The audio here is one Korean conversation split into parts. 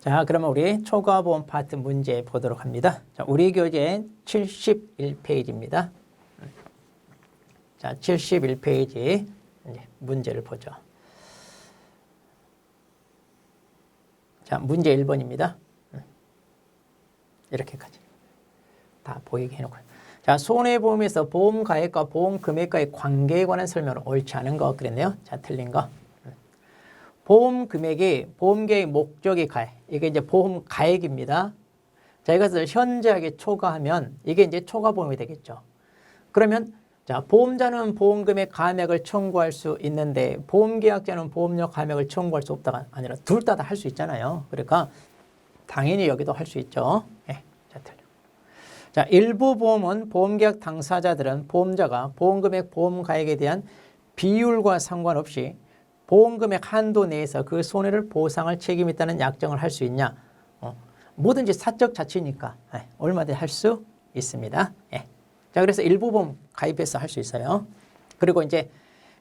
자, 그러면 우리 초과보험 파트 문제 보도록 합니다. 자, 우리 교재 71페이지입니다. 자, 71페이지 문제를 보죠. 자, 문제 1번입니다. 이렇게까지. 다 보이게 해놓고. 자, 손해보험에서 보험 가액과 보험 금액과의 관계에 관한 설명은 옳지 않은 거 그랬네요. 자, 틀린 거. 보험 금액이 보험 계획 목적이 가액. 이게 이제 보험 가액입니다. 자, 이것을 현저하게 초과하면 이게 이제 초과 보험이 되겠죠. 그러면 자, 보험자는 보험금의 감액을 청구할 수 있는데 보험계약자는 보험료 감액을 청구할 수 없다가 아니라 둘 다 다 할 수 있잖아요. 그러니까 당연히 여기도 할 수 있죠. 예, 자, 틀려. 자, 일부 보험은 보험계약 당사자들은 보험자가 보험금액 보험가액에 대한 비율과 상관없이 보험금액 한도 내에서 그 손해를 보상할 책임이 있다는 약정을 할 수 있냐? 어, 뭐든지 사적 자치니까 예, 얼마든지 할 수 있습니다. 예. 자, 그래서 일부 보험 가입해서 할 수 있어요. 그리고 이제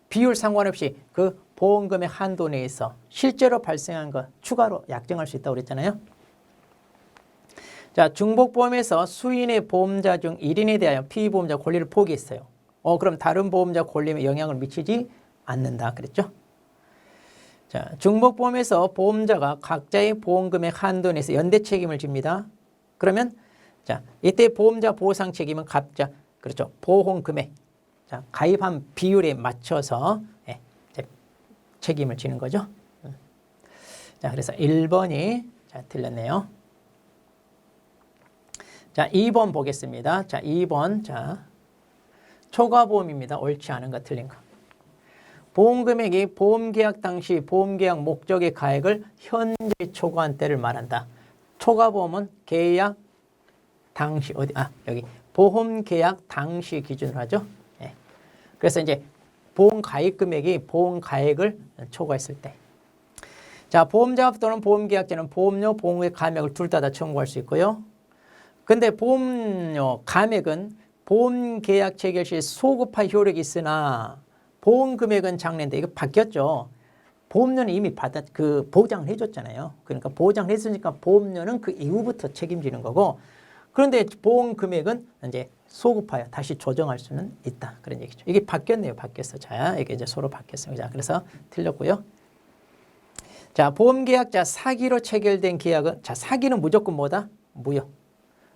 비율 상관없이 그 보험금의 한도 내에서 실제로 발생한 것 추가로 약정할 수 있다고 그랬잖아요. 자, 중복보험에서 수인의 보험자 중 1인에 대하여 피보험자 권리를 포기했어요. 어, 그럼 다른 보험자 권리에 영향을 미치지 않는다 그랬죠? 자, 중복보험에서 보험자가 각자의 보험금액 한도 내에서 연대 책임을 집니다. 그러면 자, 이때 보험자 보상 책임은 각자 그렇죠. 보험금액 자, 가입한 비율에 맞춰서 예, 책임을 지는 거죠. 음. 자, 그래서 1번이 자, 틀렸네요. 자, 2번 보겠습니다. 자, 2번. 자, 초과보험입니다. 옳지 않은 거 틀린 거. 보험금액이 보험계약 당시 보험계약 목적의 가액을 현재 초과한 때를 말한다. 초과보험은 계약 당시 어디 아 여기 보험계약 당시 기준으로 하죠. 예. 그래서 이제 보험 가입 금액이 보험 가액을 초과했을 때. 자 보험자 또는 보험계약자는 보험료 보험의 감액을 둘 다 다 청구할 수 있고요. 근데 보험료 감액은 보험계약 체결 시 소급화 효력이 있으나 보험 금액은 장래인데 이거 바뀌었죠. 보험료는 이미 받았 그 보장을 해줬잖아요. 그러니까 보장을 했으니까 보험료는 그 이후부터 책임지는 거고 그런데 보험 금액은 이제 소급하여 다시 조정할 수는 있다 그런 얘기죠. 이게 바뀌었네요. 바뀌었어. 자 이게 이제 서로 바뀌었어요. 자 그래서 틀렸고요. 자 보험 계약 자 사기로 체결된 계약은 자 사기는 무조건 뭐다 무효.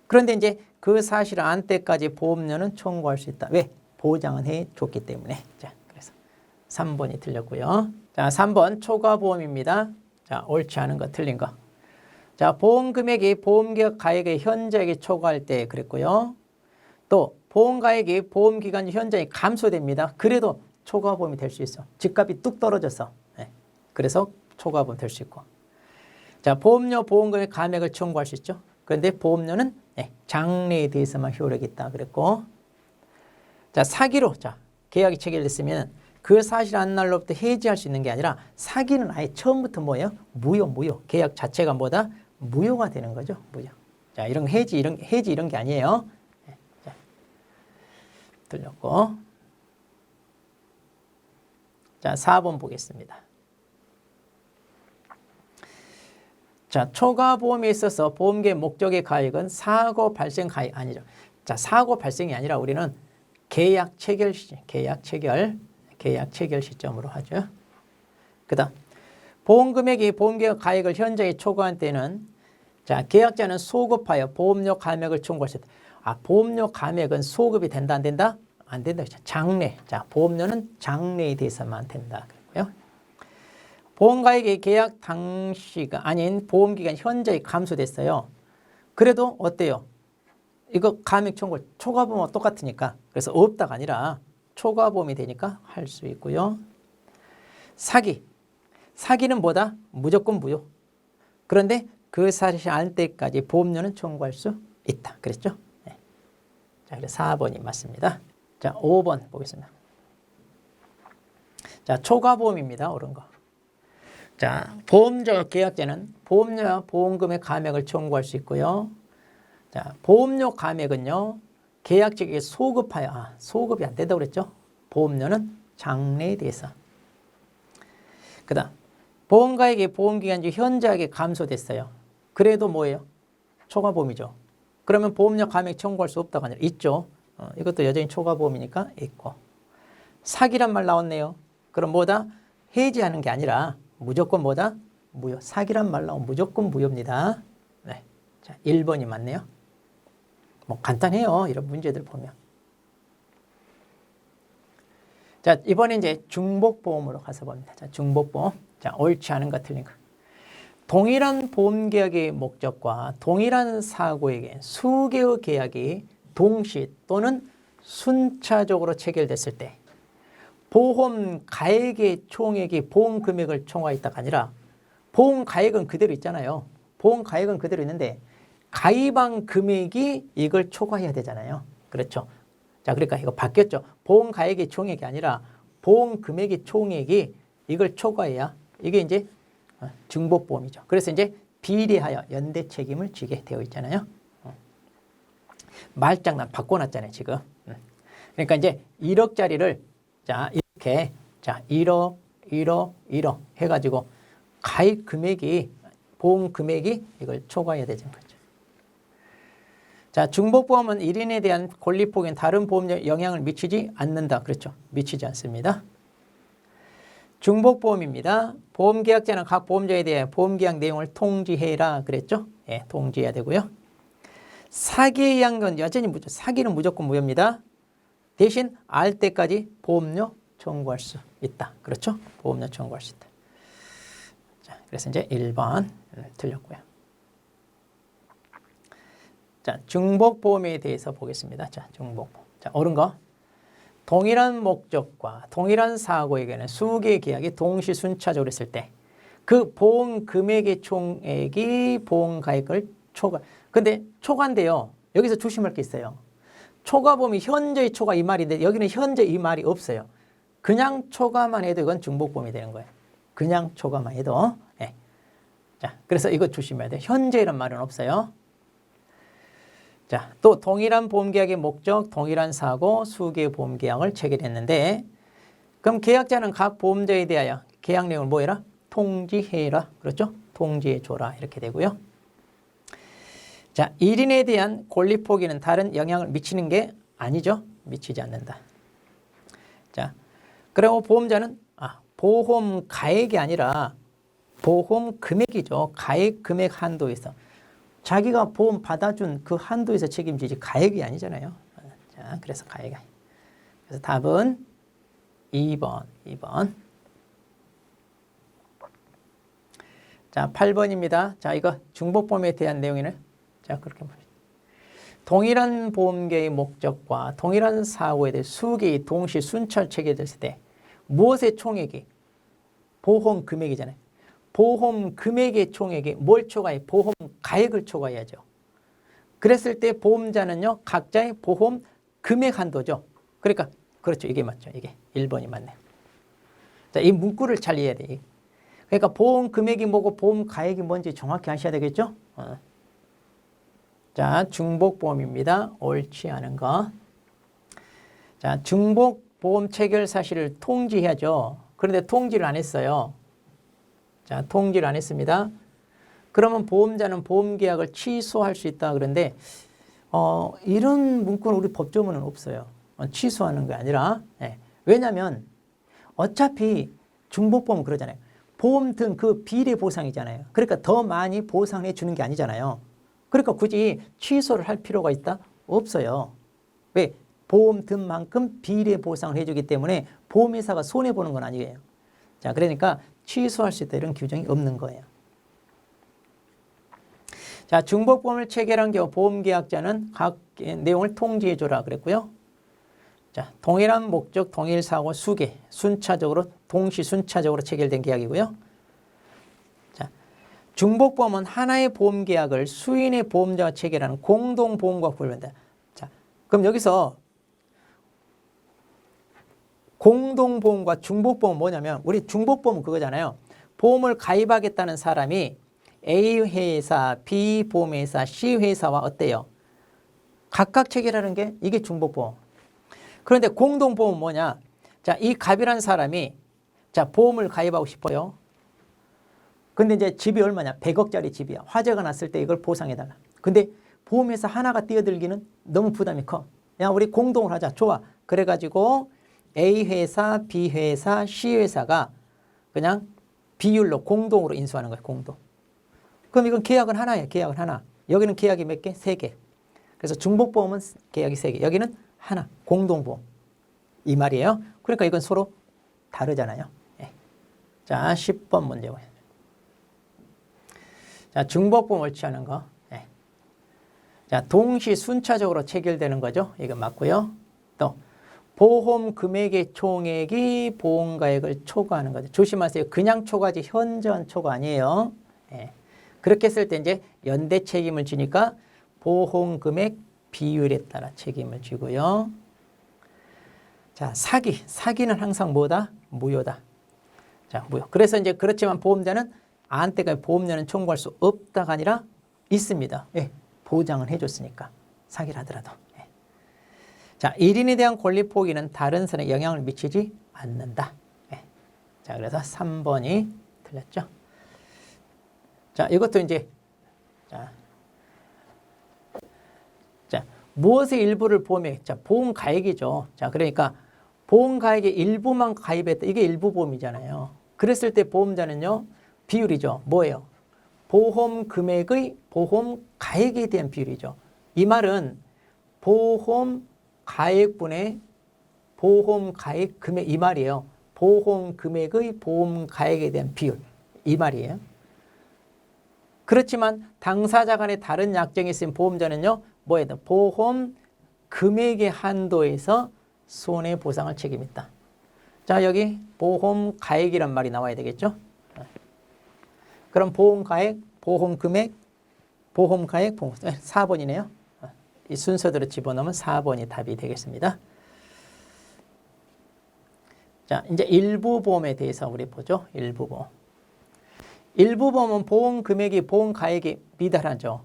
그런데 이제 그 사실 안 때까지 보험료는 청구할 수 있다. 왜? 보장은 해줬기 때문에. 자, 3번이 틀렸고요. 자, 3번 초과보험입니다. 자, 옳지 않은 거 틀린 거. 자, 보험 금액이 보험계약 가액의 현저하게 초과할 때 그랬고요. 또 보험 가액이 보험 기간 현저히 감소됩니다. 그래도 초과보험이 될 수 있어. 집값이 뚝 떨어져서. 네. 그래서 초과보험 될 수 있고. 자, 보험료 보험금액 감액을 청구할 수 있죠. 그런데 보험료는 네, 장래에 대해서만 효력이 있다 그랬고 자 사기로 자 계약이 체결됐으면 그 사실 한 날로부터 해지할 수 있는 게 아니라 사기는 아예 처음부터 뭐예요? 무효 무효. 계약 자체가 뭐다? 무효가 되는 거죠. 무효. 자 이런 해지 이런 해지 이런 게 아니에요. 네, 자, 들렸고. 자 4번 보겠습니다. 자, 초과보험에 있어서 보험계 목적의 가액은 사고 발생 가액 아니죠. 자, 사고 발생이 아니라 우리는 계약 체결 시, 계약 체결, 계약 체결 시점으로 하죠. 그 다음 보험 금액이 보험계약 가액을 현저히 초과한 때는 자, 계약자는 소급하여 보험료 감액을 청구할 수 있다. 아, 보험료 감액은 소급이 된다 안 된다? 안 된다. 장래. 자, 보험료는 장래에 대해서만 된다. 그고요 보험가액이 계약 당시가 아닌 보험기간 현저히 감소됐어요. 그래도 어때요? 이거 감액 청구 초과보험과 똑같으니까 그래서 없다가 아니라 초과보험이 되니까 할 수 있고요. 사기. 사기는 뭐다? 무조건 무효. 그런데 그 사실 알 때까지 보험료는 청구할 수 있다. 그랬죠? 네. 자, 그래서 4번이 맞습니다. 자, 5번 보겠습니다. 자, 초과보험입니다. 옳은 거. 자, 보험료 계약자는 보험료와 보험금의 감액을 청구할 수 있고요. 자, 보험료 감액은요. 계약 측에 소급하여 아, 소급이 안 된다고 그랬죠. 보험료는 장래에 대해서. 그다음 보험가액이 보험기간중 현저하게 감소됐어요. 그래도 뭐예요? 초과보험이죠. 그러면 보험료 감액 청구할 수 없다고 아니라 있죠. 어, 이것도 여전히 초과보험이니까 있고. 사기란 말 나왔네요. 그럼 뭐다? 해지하는 게 아니라 무조건 뭐다? 무효. 사기란 말 나오면 무조건 무효입니다. 네. 자, 1번이 맞네요. 뭐 간단해요. 이런 문제들 보면. 자, 이번에 이제 중복보험으로 가서 봅니다. 자, 중복보험. 자, 옳지 않은 것 틀린 거. 동일한 보험 계약의 목적과 동일한 사고에게 수개의 계약이 동시 또는 순차적으로 체결됐을 때 보험 가액의 총액이 보험 금액을 총화했다가 아니라 보험 가액은 그대로 있잖아요. 보험 가액은 그대로 있는데 가입한 금액이 이걸 초과해야 되잖아요. 그렇죠. 자, 그러니까 이거 바뀌었죠. 보험 가액의 총액이 아니라 보험 금액의 총액이 이걸 초과해야 이게 이제 어, 중복보험이죠. 그래서 이제 비례하여 연대 책임을 지게 되어 있잖아요. 어. 말장난 바꿔놨잖아요, 지금. 음. 그러니까 이제 1억짜리를 자, 이렇게 자, 1억, 1억, 1억 해가지고 가입 금액이 보험 금액이 이걸 초과해야 되는 거죠. 자, 중복보험은 1인에 대한 권리폭엔 다른 보험에 영향을 미치지 않는다. 그렇죠. 미치지 않습니다. 중복보험입니다. 보험계약자는 각 보험자에 대해 보험계약 내용을 통지해라 그랬죠. 예, 통지해야 되고요. 사기에 의한 건 여전히 무조, 사기는 무조건 무효입니다. 대신 알 때까지 보험료 청구할 수 있다. 그렇죠? 보험료 청구할 수 있다. 자, 그래서 이제 1번 틀렸고요. 자, 중복보험에 대해서 보겠습니다. 자, 중복보험. 자, 옳은 거. 동일한 목적과 동일한 사고에게는 수개의 계약이 동시 순차적으로 했을 때 그 보험 금액의 총액이 보험 가액을 초과. 근데 초과인데요. 여기서 조심할 게 있어요. 초과보험이 현재의 초과 이 말인데 여기는 현재 이 말이 없어요. 그냥 초과만 해도 이건 중복보험이 되는 거예요. 그냥 초과만 해도. 네. 자, 그래서 이거 조심해야 돼요. 현재란 말은 없어요. 자, 또 동일한 보험계약의 목적, 동일한 사고, 수개의 보험계약을 체결했는데 그럼 계약자는 각 보험자에 대하여 계약 내용을 뭐 해라? 통지해라. 그렇죠? 통지해줘라. 이렇게 되고요. 자, 1인에 대한 권리 포기는 다른 영향을 미치는 게 아니죠. 미치지 않는다. 자, 그리고 보험자는 아, 보험 가액이 아니라 보험 금액이죠. 가액 금액 한도에서 자기가 보험 받아준 그 한도에서 책임지지 가액이 아니잖아요. 자, 그래서 아니. 그래서 답은 2번, 2번. 자, 8번입니다. 자, 이거 중복보험에 대한 내용이네. 자, 그렇게 봅니다. 동일한 보험계의 목적과 동일한 사고에 대해 수개의 동시 순찰 체계됐을 때 무엇의 총액이 보험 금액이잖아요. 보험 금액의 총액이 뭘 초과해? 보험 가액을 초과해야죠. 그랬을 때 보험자는요. 각자의 보험 금액 한도죠. 그러니까 그렇죠. 이게 맞죠. 이게 1번이 맞네요. 자, 이 문구를 잘 이해해야 돼. 그러니까 보험 금액이 뭐고 보험 가액이 뭔지 정확히 아셔야 되겠죠? 어. 자, 중복보험입니다. 옳지 않은 거. 자, 중복보험 체결 사실을 통지해야죠. 그런데 통지를 안 했어요. 자, 통지를 안 했습니다. 그러면 보험자는 보험 계약을 취소할 수 있다 그런데 어, 이런 문구는 우리 법조문은 없어요. 어, 취소하는 게 아니라 네. 왜냐하면 어차피 중복보험 그러잖아요. 보험 등 그 비례 보상이잖아요. 그러니까 더 많이 보상해 주는 게 아니잖아요. 그러니까 굳이 취소를 할 필요가 있다? 없어요. 왜? 보험 든만큼 비례 보상을 해주기 때문에 보험회사가 손해보는 건 아니에요. 자, 그러니까 취소할 수 있다 이런 규정이 없는 거예요. 자, 중복보험을 체결한 경우 보험계약자는 각 내용을 통지해줘라 그랬고요. 자, 동일한 목적, 동일 사고, 수계, 순차적으로, 동시 순차적으로 체결된 계약이고요. 자, 중복보험은 하나의 보험계약을 수인의 보험자와 체결하는 공동보험과 분류한다. 자, 그럼 여기서 공동보험과 중복보험은 뭐냐면 우리 중복보험은 그거잖아요. 보험을 가입하겠다는 사람이 A 회사, B 보험회사, C 회사와 어때요? 각각 체결하는 게 이게 중복보험. 그런데 공동보험은 뭐냐? 자, 이 갑이라는 사람이 자, 보험을 가입하고 싶어요. 근데 이제 집이 얼마냐? 100억짜리 집이야. 화재가 났을 때 이걸 보상해달라. 근데 보험회사 하나가 뛰어들기는 너무 부담이 커. 야, 우리 공동을 하자. 좋아. 그래가지고 A 회사, B 회사, C 회사가 그냥 비율로 공동으로 인수하는 거예요. 공동. 그럼 이건 계약은 하나예요. 계약은 하나. 여기는 계약이 몇 개? 세 개. 그래서 중복보험은 계약이 세 개. 여기는 하나. 공동보험. 이 말이에요. 그러니까 이건 서로 다르잖아요. 예. 자, 10번 문제. 자, 중복보험을 취하는 거. 예. 자, 동시 순차적으로 체결되는 거죠. 이거 맞고요. 또 보험 금액의 총액이 보험가액을 초과하는 거죠. 조심하세요. 그냥 초과지 현저한 초과 아니에요. 예. 그렇게 했을 때 이제 연대 책임을 지니까 보험 금액 비율에 따라 책임을 지고요. 자, 사기. 사기는 항상 뭐다? 무효다. 자, 무효. 그래서 이제 그렇지만 보험자는 안때까지 보험료는 청구할 수 없다가 아니라 있습니다. 예, 보장을 해줬으니까 사기를 하더라도. 예. 자, 1인에 대한 권리 포기는 다른 사람에 영향을 미치지 않는다. 예. 자, 그래서 3번이 틀렸죠. 자, 이것도 이제 자, 자 무엇의 일부를 보험에 자 보험 가액이죠. 자, 그러니까 보험 가액의 일부만 가입했다. 이게 일부 보험이잖아요. 그랬을 때 보험자는요. 비율이죠. 뭐예요? 보험 금액의 보험 가액에 대한 비율이죠. 이 말은 보험 가액분의 보험 가액 금액 이 말이에요. 보험 금액의 보험 가액에 대한 비율 이 말이에요. 그렇지만 당사자 간에 다른 약정이 있으면 보험자는요. 뭐예요? 보험 금액의 한도에서 손해 보상을 책임있다. 자 여기 보험 가액이란 말이 나와야 되겠죠. 그럼 보험 가액, 보험 금액, 보험 가액, 보험 4번이네요. 이 순서대로 집어넣으면 4번이 답이 되겠습니다. 자, 이제 일부 보험에 대해서 우리 보죠. 일부 보험. 일부 보험은 보험 금액이 보험 가액이 미달하죠.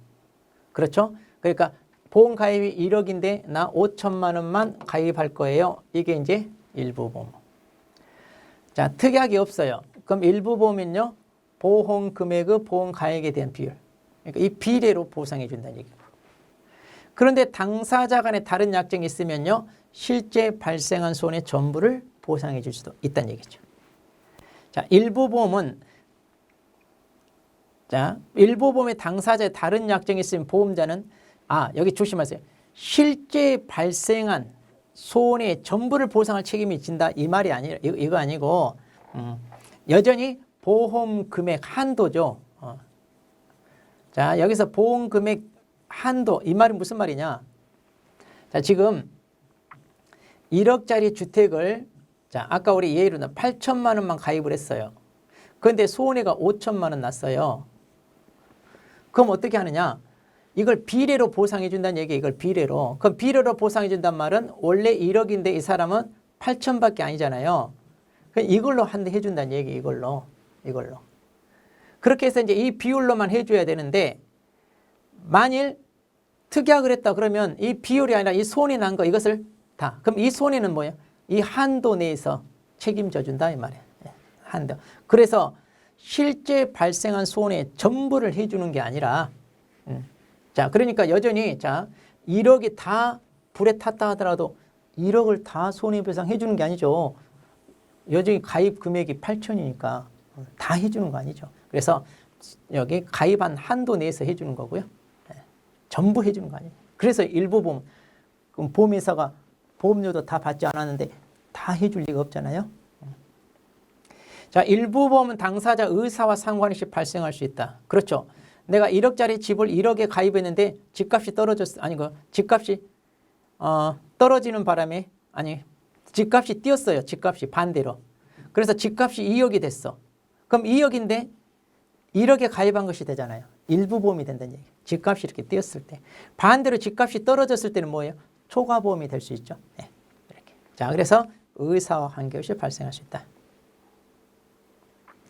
그렇죠? 그러니까 보험 가입이 1억인데 나 5천만 원만 가입할 거예요. 이게 이제 일부 보험. 자, 특약이 없어요. 그럼 일부 보험은요. 보험 금액의 보험 가액에 대한 비율. 그러니까 이 비례로 보상해 준다는 얘기고. 그런데 당사자 간에 다른 약정이 있으면요. 실제 발생한 손해 전부를 보상해 줄 수도 있다는 얘기죠. 자, 일부 보험은 자, 일부 보험의 당사자의 다른 약정이 있으면 보험자는 아, 여기 조심하세요. 실제 발생한 손해 전부를 보상할 책임이 진다 이 말이 아니 이거, 이거 아니고 음, 여전히 보험 금액 한도죠. 어. 자, 여기서 보험 금액 한도 이 말이 무슨 말이냐? 자, 지금 1억짜리 주택을 자, 아까 우리 예로는 8천만 원만 가입을 했어요. 그런데 손해가 5천만 원 났어요. 그럼 어떻게 하느냐? 이걸 비례로 보상해 준다는 얘기 이걸 비례로. 그럼 비례로 보상해 준단 말은 원래 1억인데 이 사람은 8천밖에 아니잖아요. 이걸로 한 대 해 준다는 얘기 이걸로. 이걸로. 그렇게 해서 이제 이 비율로만 해 줘야 되는데 만일 특약을 했다 그러면 이 비율이 아니라 이 손이 난 거 이것을 다. 그럼 이 손해는 뭐예요? 이 한도 내에서 책임져 준다 이 말이에요. 예, 한도. 그래서 실제 발생한 손해 전부를 해주는 게 아니라 음. 자 그러니까 여전히 자 1억이 다 불에 탔다 하더라도 1억을 다 손해배상 해주는 게 아니죠. 여전히 가입 금액이 8천이니까 다 해주는 거 아니죠. 그래서 여기 가입한 한도 내에서 해주는 거고요. 네. 전부 해주는 거 아니에요. 그래서 일부 보험, 그럼 보험회사가 보험료도 다 받지 않았는데 다 해줄 리가 없잖아요. 자, 일부 보험은 당사자 의사와 상관없이 발생할 수 있다. 그렇죠. 내가 1억짜리 집을 1억에 가입했는데 집값이 떨어졌, 아니, 그 집값이 어, 떨어지는 바람에, 아니, 집값이 뛰었어요. 집값이 반대로. 그래서 집값이 2억이 됐어. 그럼 2억인데 1억에 가입한 것이 되잖아요. 일부 보험이 된다는 얘기. 집값이 이렇게 뛰었을 때. 반대로 집값이 떨어졌을 때는 뭐예요? 초과 보험이 될 수 있죠. 네. 이렇게. 자, 그래서 의사와 관계없이 발생할 수 있다.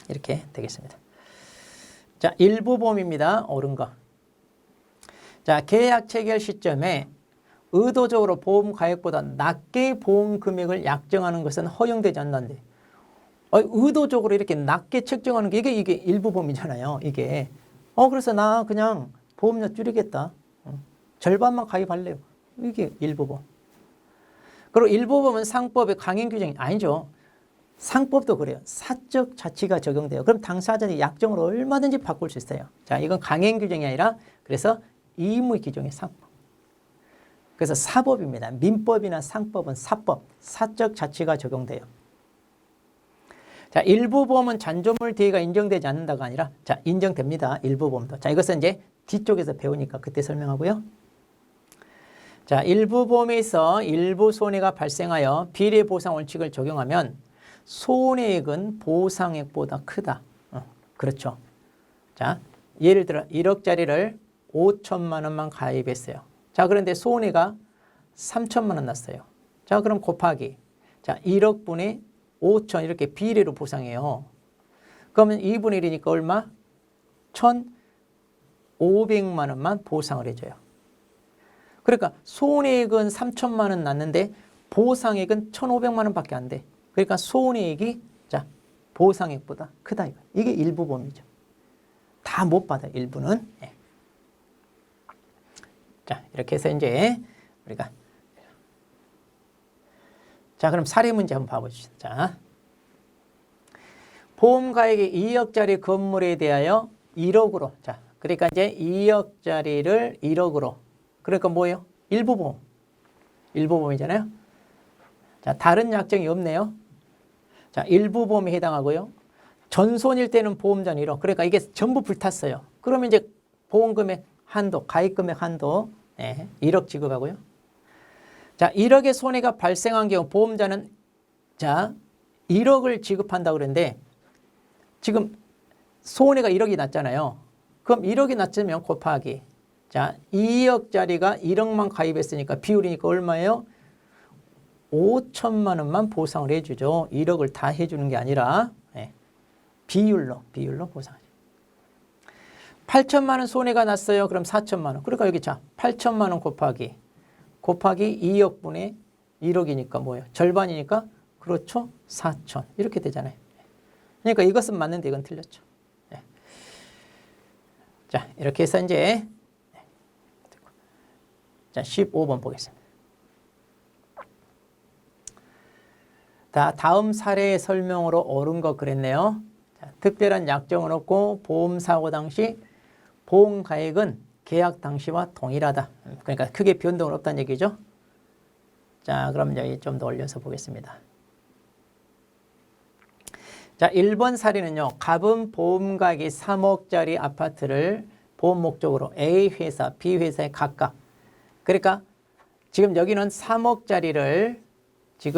이렇게 되겠습니다. 자, 일부 보험입니다. 옳은 거. 자, 계약 체결 시점에 의도적으로 보험 가액보다 낮게 보험 금액을 약정하는 것은 허용되지 않는데 어, 의도적으로 이렇게 낮게 책정하는 게 이게 이게 일부 보험이잖아요. 이게 어 그래서 나 그냥 보험료 줄이겠다. 어, 절반만 가입할래요. 이게 일부 보험. 그리고 일부 보험은 상법의 강행 규정이 아니죠. 상법도 그래요. 사적 자치가 적용돼요. 그럼 당사자는 약정으로 얼마든지 바꿀 수 있어요. 자, 이건 강행 규정이 아니라 그래서 의무 규정의 상법. 그래서 사법입니다. 민법이나 상법은 사법, 사적 자치가 적용돼요. 자, 일부 보험은 잔존물 대위가 인정되지 않는다가 아니라 자, 인정됩니다. 일부 보험도. 자, 이것은 이제 뒤쪽에서 배우니까 그때 설명하고요. 자, 일부 보험에 있어 일부 손해가 발생하여 비례 보상 원칙을 적용하면 손해액은 보상액보다 크다. 어, 그렇죠. 자, 예를 들어 1억짜리를 5천만 원만 가입했어요. 자, 그런데 손해가 3천만 원 났어요. 자, 그럼 곱하기. 자, 1억 분의 5천 이렇게 비례로 보상해요. 그러면 2분의 1이니까 얼마? 1,500만 원만 보상을 해줘요. 그러니까 손해액은 3천만 원 났는데 보상액은 1,500만 원밖에 안 돼. 그러니까 손해액이 자 보상액보다 크다 이거. 이게 일부 보험이죠. 다 못 받아 일부는. 예. 자 이렇게 해서 이제 우리가 자 그럼 사례 문제 한번 봐보시죠. 자 보험가액이 2억짜리 건물에 대하여 1억으로 자 그러니까 이제 2억짜리를 1억으로 그러니까 뭐예요? 일부 보험. 일부 보험이잖아요. 자, 다른 약정이 없네요. 자, 일부 보험에 해당하고요. 전손일 때는 보험자는 1억. 그러니까 이게 전부 불탔어요. 그러면 이제 보험금액 한도, 가입금액 한도 네, 1억 지급하고요. 자, 1억의 손해가 발생한 경우 보험자는 자, 1억을 지급한다고 그랬는데 지금 손해가 1억이 났잖아요. 그럼 1억이 났으면 곱하기 자, 2억짜리가 1억만 가입했으니까 비율이니까 얼마예요? 5천만 원만 보상을 해주죠. 1억을 다 해주는 게 아니라 네. 비율로 비율로 보상하죠. 8천만 원 손해가 났어요. 그럼 4천만 원. 그러니까 여기 자 8천만 원 곱하기 곱하기 2억분의 1억이니까 뭐예요? 절반이니까 그렇죠. 4천 이렇게 되잖아요. 그러니까 이것은 맞는데 이건 틀렸죠. 네. 자 이렇게 해서 이제 자, 15번 보겠습니다. 자, 다음 사례의 설명으로 옳은 거 그랬네요. 자, 특별한 약정은 없고 보험 사고 당시 보험 가액은 계약 당시와 동일하다. 그러니까 크게 변동은 없다는 얘기죠. 자, 그럼 여기 좀 더 올려서 보겠습니다. 자, 1번 사례는요. 갑은 보험 가액이 3억짜리 아파트를 보험 목적으로 A 회사, B 회사에 각각 그러니까 지금 여기는 3억짜리를 지금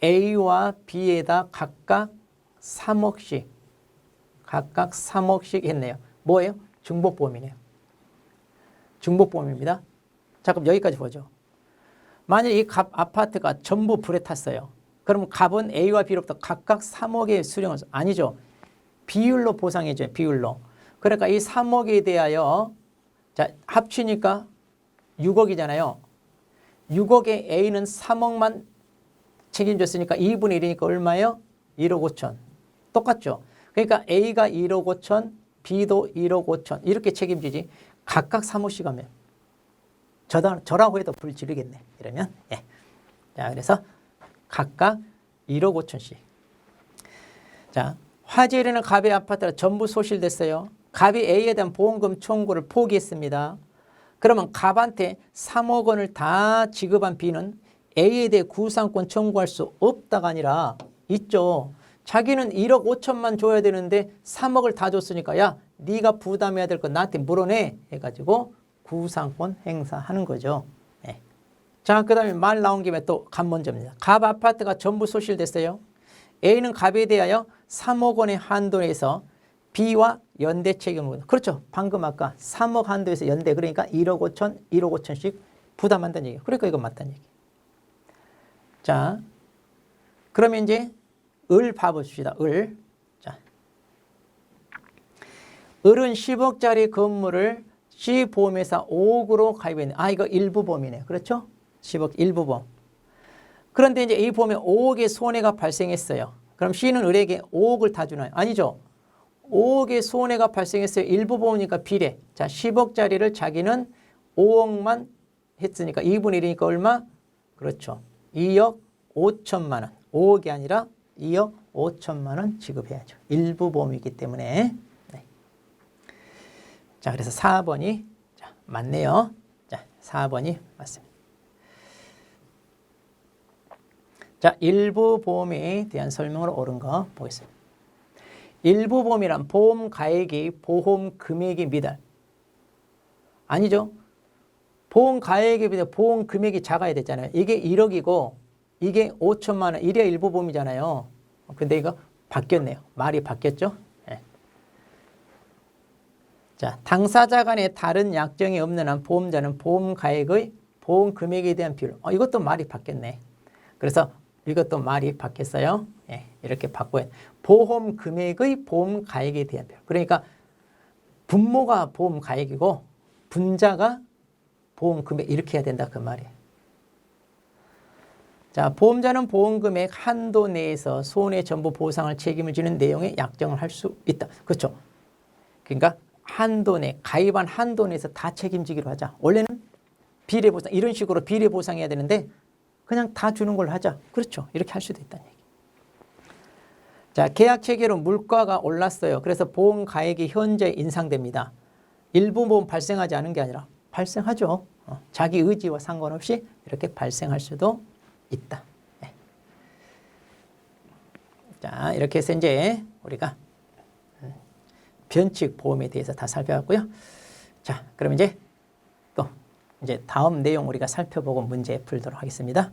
A와 B에다 각각 3억씩 각각 3억씩 했네요. 뭐예요? 중복보험이네요. 중복보험입니다. 자 그럼 여기까지 보죠. 만약 이값 아파트가 전부 불에 탔어요. 그러면 값은 A와 B로부터 각각 3억의 수령을 아니죠. 비율로 보상해 줘요. 비율로. 그러니까 이 3억에 대하여 자, 합치니까 6억이잖아요. 6억에 A는 3억만 책임졌으니까 2분의 1이니까 얼마예요? 1억 5천. 똑같죠? 그러니까 A가 1억 5천, B도 1억 5천 이렇게 책임지지 각각 3억씩 하면 저다, 저라고 해도 불 지르겠네. 이러면 예. 자, 그래서 각각 1억 5천씩. 자, 화재 일어난 갑의 아파트가 전부 소실됐어요. 갑이 A에 대한 보험금 청구를 포기했습니다. 그러면 갑한테 3억 원을 다 지급한 B는 A에 대해 구상권 청구할 수 없다가 아니라 있죠. 자기는 1억 5천만 줘야 되는데 3억을 다 줬으니까 야 네가 부담해야 될 거 나한테 물어내 해가지고 구상권 행사하는 거죠. 네. 자, 그 다음에 말 나온 김에 또 간먼저입니다. 갑 아파트가 전부 소실됐어요. A는 갑에 대하여 3억 원의 한도에서 B와 연대 책임을 그렇죠. 방금 아까 3억 한도에서 연대 그러니까 1억 5천, 1억 5천씩 부담한다는 얘기예요. 그러니까 이건 맞다는 얘기. 자, 그러면 이제 을 봐봅시다. 을. 자, 을은 10억짜리 건물을 C보험회사 5억으로 가입했네. 아, 이거 일부 보험이네요. 그렇죠? 10억 일부 보험. 그런데 이제 이 보면 5억의 손해가 발생했어요. 그럼 C는 을에게 5억을 다 주나요? 아니죠. 5억의 손해가 발생했어요. 일부 보험이니까 비례. 자, 10억짜리를 자기는 5억만 했으니까 2분의 1이니까 얼마? 그렇죠. 2억 5천만 원. 5억이 아니라 2억 5천만 원 지급해야죠. 일부 보험이기 때문에. 네. 자, 그래서 4번이 자, 맞네요. 자, 4번이 맞습니다. 자, 일부 보험에 대한 설명을 옳은 거 보겠습니다. 일부 보험이란 보험 가액이 보험 금액이 미달. 아니죠. 보험 가액에 비해 보험 금액이 작아야 되잖아요. 이게 1억이고 이게 5천만 원. 이래야 일부 보험이잖아요. 근데 이거 바뀌었네요. 말이 바뀌었죠. 예. 자, 당사자 간에 다른 약정이 없는 한 보험자는 보험 가액의 보험 금액에 대한 비율. 어, 이것도 말이 바뀌었네. 그래서 이것도 말이 바뀌었어요. 예, 이렇게 바꿔야 보험 금액의 보험 가액에 대한 비율. 그러니까 분모가 보험 가액이고 분자가 보험 금액 이렇게 해야 된다 그 말이에요. 자, 보험자는 보험 금액 한도 내에서 손해 전부 보상을 책임을 지는 내용의 약정을 할 수 있다. 그렇죠? 그러니까 한도 내 가입한 한도 내에서 다 책임지기로 하자. 원래는 비례 보상 이런 식으로 비례 보상해야 되는데 그냥 다 주는 걸로 하자. 그렇죠? 이렇게 할 수도 있다는 얘기. 자, 계약 체계로 물가가 올랐어요. 그래서 보험 가액이 현재 인상됩니다. 일부 보험 발생하지 않은 게 아니라 발생하죠. 어, 자기 의지와 상관없이 이렇게 발생할 수도 있다. 네. 자, 이렇게 해서 이제 우리가 음, 변칙 보험에 대해서 다 살펴봤고요. 자, 그럼 이제 또 이제 다음 내용 우리가 살펴보고 문제 풀도록 하겠습니다.